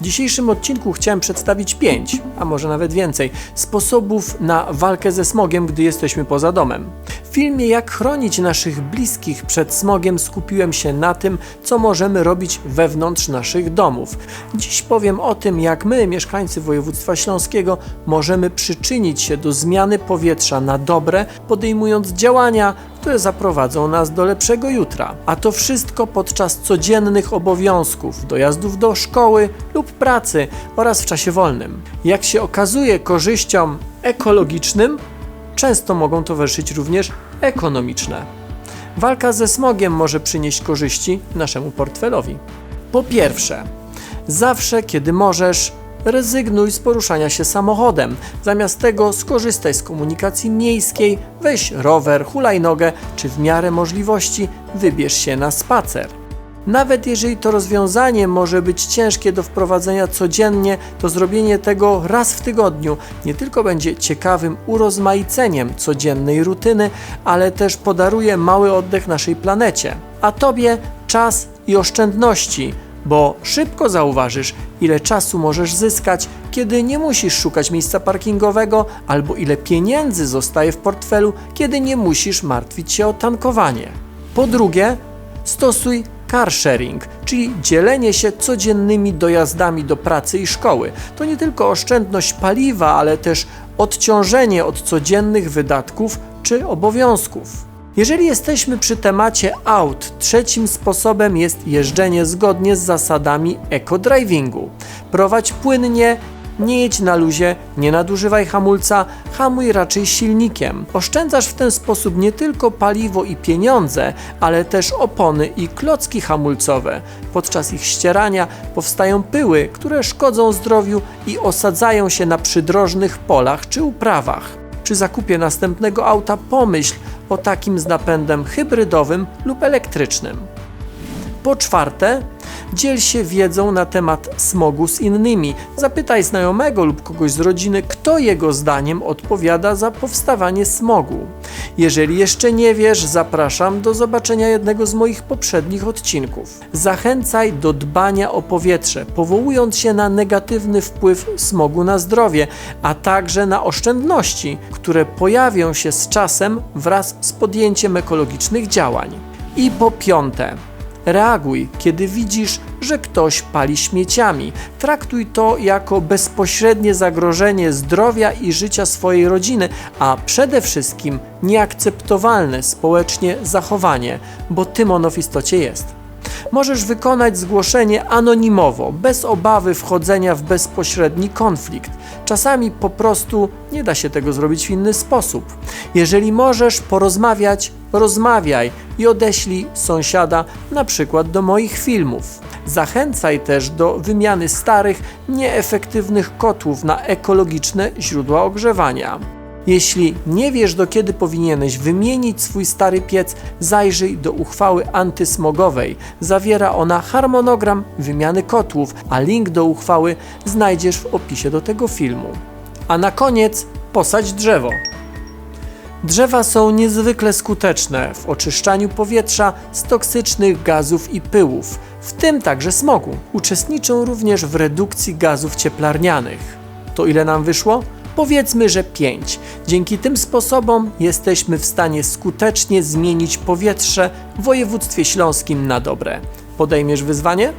W dzisiejszym odcinku chciałem przedstawić pięć, a może nawet więcej, sposobów na walkę ze smogiem, gdy jesteśmy poza domem. W filmie Jak chronić naszych bliskich przed smogiem skupiłem się na tym, co możemy robić wewnątrz naszych domów. Dziś powiem o tym, jak my, mieszkańcy województwa śląskiego, możemy przyczynić się do zmiany powietrza na dobre, podejmując działania, które zaprowadzą nas do lepszego jutra. A to wszystko podczas codziennych obowiązków, dojazdów do szkoły lub pracy oraz w czasie wolnym. Jak się okazuje, korzyściom ekologicznym często mogą towarzyszyć również ekonomiczne. Walka ze smogiem może przynieść korzyści naszemu portfelowi. Po pierwsze, zawsze kiedy możesz, rezygnuj z poruszania się samochodem. Zamiast tego skorzystaj z komunikacji miejskiej, weź rower, hulajnogę, czy w miarę możliwości wybierz się na spacer. Nawet jeżeli to rozwiązanie może być ciężkie do wprowadzenia codziennie, to zrobienie tego raz w tygodniu nie tylko będzie ciekawym urozmaiceniem codziennej rutyny, ale też podaruje mały oddech naszej planecie, a tobie czas i oszczędności, bo szybko zauważysz, ile czasu możesz zyskać, kiedy nie musisz szukać miejsca parkingowego, albo ile pieniędzy zostaje w portfelu, kiedy nie musisz martwić się o tankowanie. Po drugie, stosuj car sharing, czyli dzielenie się codziennymi dojazdami do pracy i szkoły. To nie tylko oszczędność paliwa, ale też odciążenie od codziennych wydatków czy obowiązków. Jeżeli jesteśmy przy temacie aut, trzecim sposobem jest jeżdżenie zgodnie z zasadami eco-drivingu. Prowadź płynnie, nie jedź na luzie, nie nadużywaj hamulca, hamuj raczej silnikiem. Oszczędzasz w ten sposób nie tylko paliwo i pieniądze, ale też opony i klocki hamulcowe. Podczas ich ścierania powstają pyły, które szkodzą zdrowiu i osadzają się na przydrożnych polach czy uprawach. Przy zakupie następnego auta pomyśl o takim z napędem hybrydowym lub elektrycznym. Po czwarte, dziel się wiedzą na temat smogu z innymi. Zapytaj znajomego lub kogoś z rodziny, kto jego zdaniem odpowiada za powstawanie smogu. Jeżeli jeszcze nie wiesz, zapraszam do zobaczenia jednego z moich poprzednich odcinków. Zachęcaj do dbania o powietrze, powołując się na negatywny wpływ smogu na zdrowie, a także na oszczędności, które pojawią się z czasem wraz z podjęciem ekologicznych działań. I po piąte, Reaguj, kiedy widzisz, że ktoś pali śmieciami. Traktuj to jako bezpośrednie zagrożenie zdrowia i życia swojej rodziny, a przede wszystkim nieakceptowalne społecznie zachowanie, bo tym ono w istocie jest. Możesz wykonać zgłoszenie anonimowo, bez obawy wchodzenia w bezpośredni konflikt. Czasami po prostu nie da się tego zrobić w inny sposób. Jeżeli możesz porozmawiać, rozmawiaj i odeślij sąsiada na przykład do moich filmów. Zachęcaj też do wymiany starych, nieefektywnych kotłów na ekologiczne źródła ogrzewania. Jeśli nie wiesz, do kiedy powinieneś wymienić swój stary piec, zajrzyj do uchwały antysmogowej. Zawiera ona harmonogram wymiany kotłów, a link do uchwały znajdziesz w opisie do tego filmu. A na koniec posadź drzewo. Drzewa są niezwykle skuteczne w oczyszczaniu powietrza z toksycznych gazów i pyłów, w tym także smogu. Uczestniczą również w redukcji gazów cieplarnianych. To ile nam wyszło? Powiedzmy, że 5. Dzięki tym sposobom jesteśmy w stanie skutecznie zmienić powietrze w województwie śląskim na dobre. Podejmiesz wyzwanie?